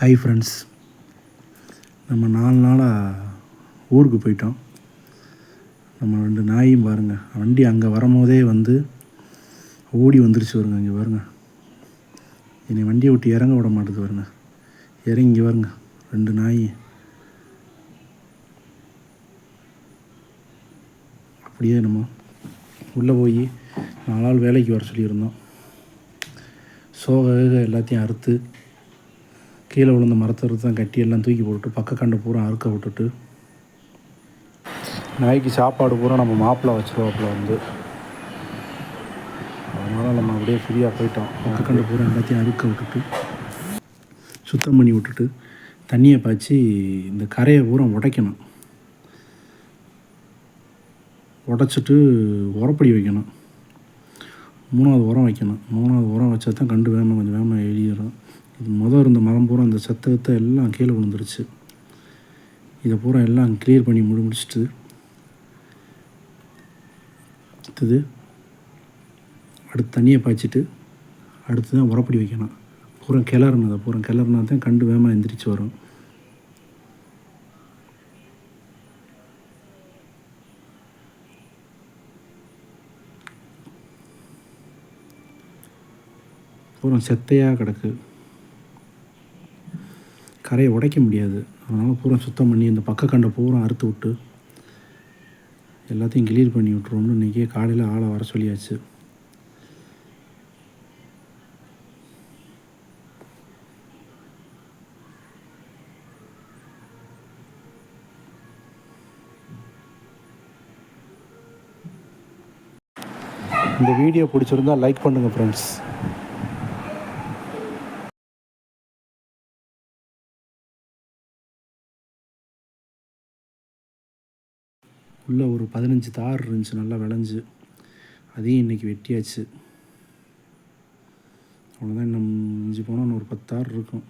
Hi friends நம்ம நாலு நாளாக ஊருக்கு போயிட்டோம். நம்ம ரெண்டு நாயும் பாருங்கள் வண்டி அங்கே வரும்போதே வந்து ஓடி வந்துருச்சு வருங்க இங்கே பாருங்க. என்னை வண்டியை விட்டு இறங்க விட மாட்டுது பாருங்க. இறங்கி இங்கே பாருங்க ரெண்டு நாய். அப்படியே நம்ம உள்ளே போய் நாலு நாள் வேலைக்கு வர சொல்லியிருந்தோம். சோக எல்லாத்தையும் அறுத்து கீழே விழுந்த மரத்தை தான் கட்டி எல்லாம் தூக்கி போட்டுட்டு பக்க கண்டு பூரா அறுக்க விட்டுட்டு நாய்க்கு சாப்பாடு பூரா நம்ம மாப்பிள்ளை வச்சுருவாப்புல வந்து. அதனால் நம்ம அப்படியே ஃப்ரீயாக போயிட்டோம். பக்க கண்டு பூரா எல்லாத்தையும் அறுக்க விட்டுட்டு சுத்தம் பண்ணி விட்டுட்டு தண்ணியை பாய்ச்சி இந்த கரையை பூரா உடைக்கணும். உடச்சிட்டு உரப்படி வைக்கணும். மூணாவது உரம் வைக்கணும். மூணாவது உரம் வச்சா தான் கண்டு வேகமாக கொஞ்சம் வேகமாக எழுதிடும். மரம் சத்தத்தை எல்லாம் கீழே விழுந்துருச்சு. இதை பூரா எல்லாம் கிளியர் பண்ணி முடி முடிச்சுட்டு அடுத்தது அடுத்து தண்ணியை பாய்ச்சிட்டு அடுத்து தான் உரப்படி வைக்கணும். பூரா கிளறணும் அதை பூரா கிளறுனா தான் கண்டு வேகமாக எந்திரிச்சு வரும். பூரா செத்தையாக கிடக்கு. கரையை உடைக்க முடியாது. அதனால் பூரா சுத்தம் பண்ணி இந்த பக்க கண்டை பூரா அறுத்து விட்டு எல்லாத்தையும் கிளியர் பண்ணி விட்ருவோம்னு இன்றைக்கே காலையில் ஆளை வர சொல்லியாச்சு. இந்த வீடியோ பிடிச்சிருந்தா லைக் பண்ணுங்கள் ஃப்ரெண்ட்ஸ் உள்ளே ஒரு பதினஞ்சு தார் இருந்துச்சு நல்லா விளைஞ்சு. அதையும் இன்றைக்கி வெட்டியாச்சு. அவ்வளோதான் இன்னும் மிஞ்சி போனால் இன்னும் ஒரு பத்து தார் இருக்கும்.